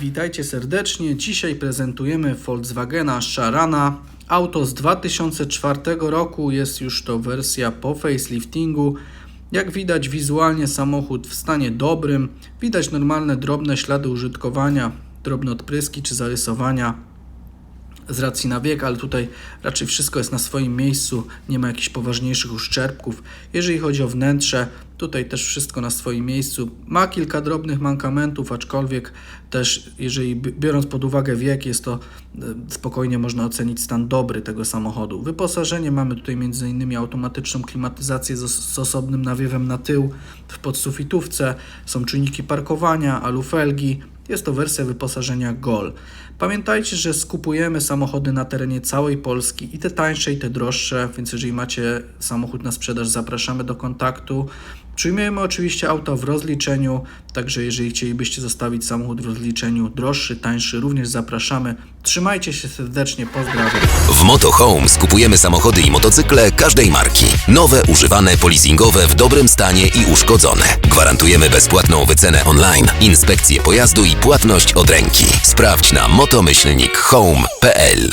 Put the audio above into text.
witajcie serdecznie. Dzisiaj prezentujemy Volkswagena Sharana. Auto z 2004 roku, jest już to wersja po faceliftingu. Jak widać wizualnie samochód w stanie dobrym. Widać normalne drobne ślady użytkowania, drobne odpryski czy zarysowania z racji na wiek, ale tutaj raczej wszystko jest na swoim miejscu, nie ma jakichś poważniejszych uszczerbków. Jeżeli chodzi o wnętrze, tutaj też wszystko na swoim miejscu. Ma kilka drobnych mankamentów, aczkolwiek też jeżeli bi- biorąc pod uwagę wiek, jest to e, spokojnie można ocenić stan dobry tego samochodu. Wyposażenie mamy tutaj m.in. automatyczną klimatyzację z osobnym nawiewem na tył w podsufitówce, są czujniki parkowania, alufelgi, jest to wersja wyposażenia Gol. Pamiętajcie, że skupujemy samochody na terenie całej Polski i te tańsze i te droższe, więc jeżeli macie samochód na sprzedaż, zapraszamy do kontaktu. Przyjmujemy oczywiście auto w rozliczeniu, także jeżeli chcielibyście zostawić samochód w rozliczeniu droższy, tańszy, również zapraszamy. Trzymajcie się serdecznie, pozdrawiam. W Motohome skupujemy samochody i motocykle każdej marki. Nowe, używane, polizingowe, w dobrym stanie i uszkodzone. Gwarantujemy bezpłatną wycenę online, inspekcję pojazdu i płatność od ręki. Sprawdź na motomyślnik home.pl